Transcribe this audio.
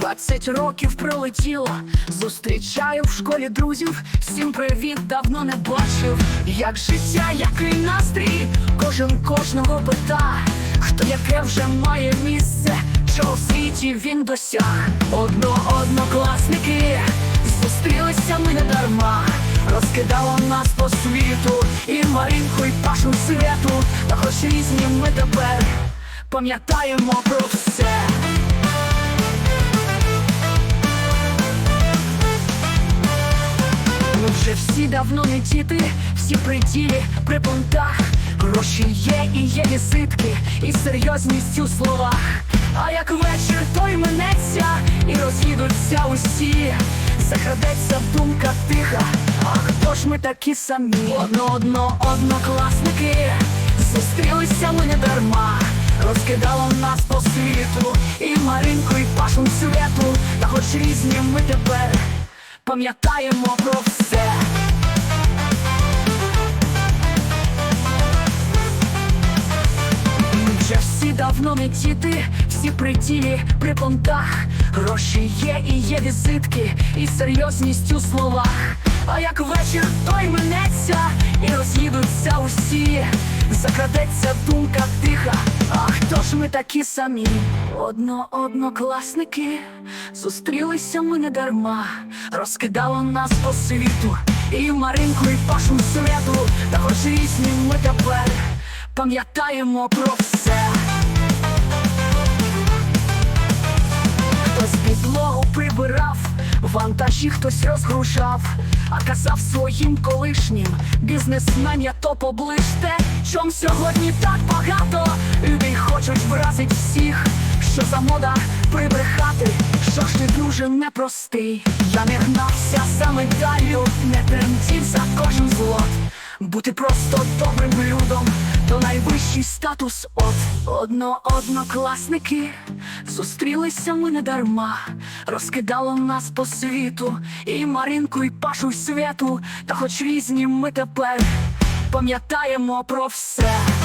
Двадцять років пролетіло, зустрічаю в школі друзів, всім привіт, давно не бачив. Як життя, який настрій, кожен кожного пита, хто яке вже має місце, що у світі він досяг. Одно однокласники, зустрілися ми не дарма, розкидало нас по світу, і Маринку, і Пашу світу, та хоч різні ми тепер. Пам'ятаємо про все. Вже всі давно не діти, всі при ділі, при понтах. Гроші є і є візитки, і серйозність у словах. А як вечір той минеться, і роз'їдуться усі, закрадеться думка тиха. А хто ж ми такі самі? Одно одно однокласники, зустрілися ми не дарма, розкидало нас по світу, і Маринку, і Пашу світу, та хоч різні ми тепер пам'ятаємо про все. Вже всі давно не діти, всі при ділі, при понтах. Гроші є і є візитки, і серйозність у словах. А як вечір той минеться, і роз'їдуться усі, закрадеться думка тиха. А хто ж ми такі самі? Одно однокласники, зустрілися ми не дарма, розкидало нас по світу, і Маринку, і Пашу святу, та хоч різні ми тепер пам'ятаємо про все. Вантажі хтось розгружав, а казав своїм колишнім бізнесмен, я то поближте, чом сьогодні так багато людей хочуть вразить всіх, що за мода прибрехати, що ж ти дуже непростий. Я не гнався за медаллю, не тремтів за кожен злот. Бути просто добрим людом, то найвищий статус от одно однокласники зустрілися ми не дарма, розкидало нас по світу, і Маринку, і Пашу, і святу, та хоч різні ми тепер пам'ятаємо про все.